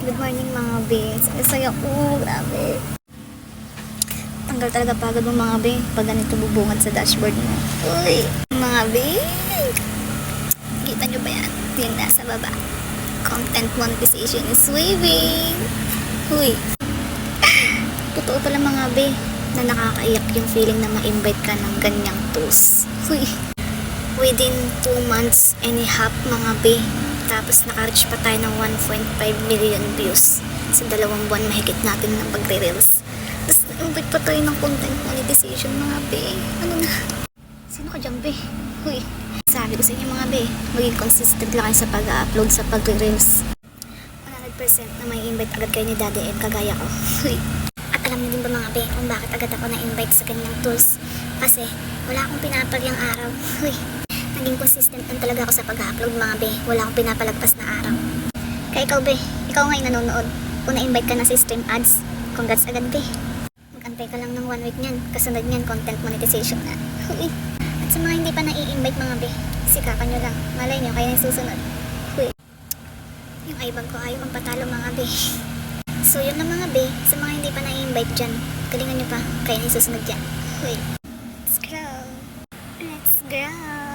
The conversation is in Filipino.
Good morning mga be. Saya ko. Grabe. Tanggal talaga pagod mo mga be. Pag ganito bubungad sa dashboard mo. Uy. Mga be. Kita nyo ba yan? Yung nasa baba. Content monetization is waving. Uy. Totoo pala mga be na nakakaiyak yung feeling na ma-invite ka ng ganyang tools. Uy. Within 2 months and a half mga be. Tapos naka-reach pa tayo ng 1.5 million views. Sa dalawang buwan mahigit natin ng pagre-reels. Tapos na-invite pa tayo ng content monetization mga be. Ano na? Sino ka dyan be? Uy. Sabi ko sa inyo mga be, maging consistent lang kayo sa pag-upload sa pagre-reels. 100% na may invite agad kayo ni Daddy Ed kagaya ko. Uy. At alam niyo din ba mga be kung bakit agad ako na-invite sa kanyang tools? Kasi wala akong pinapagyang araw. Uy. Naging consistent lang talaga ako sa pag-upload mga be. Wala akong pinapalagpas na araw. Kaya ikaw be, ikaw ngayon nanonood. Kung na-invite ka na sa stream ads, congrats agad be. Mag-antay ka lang ng one week niyan. Kasunod niyan, content monetization na. Uy. At sa mga hindi pa na-i-invite mga be, sikapan nyo lang. Malay nyo, kayo na susunod. Uy. Yung ibang ko ayaw ang patalo mga be. So yun lang mga be, sa mga hindi pa na-invite dyan, galingan nyo pa, kayo na susunod dyan. Uy. Let's go. Let's go.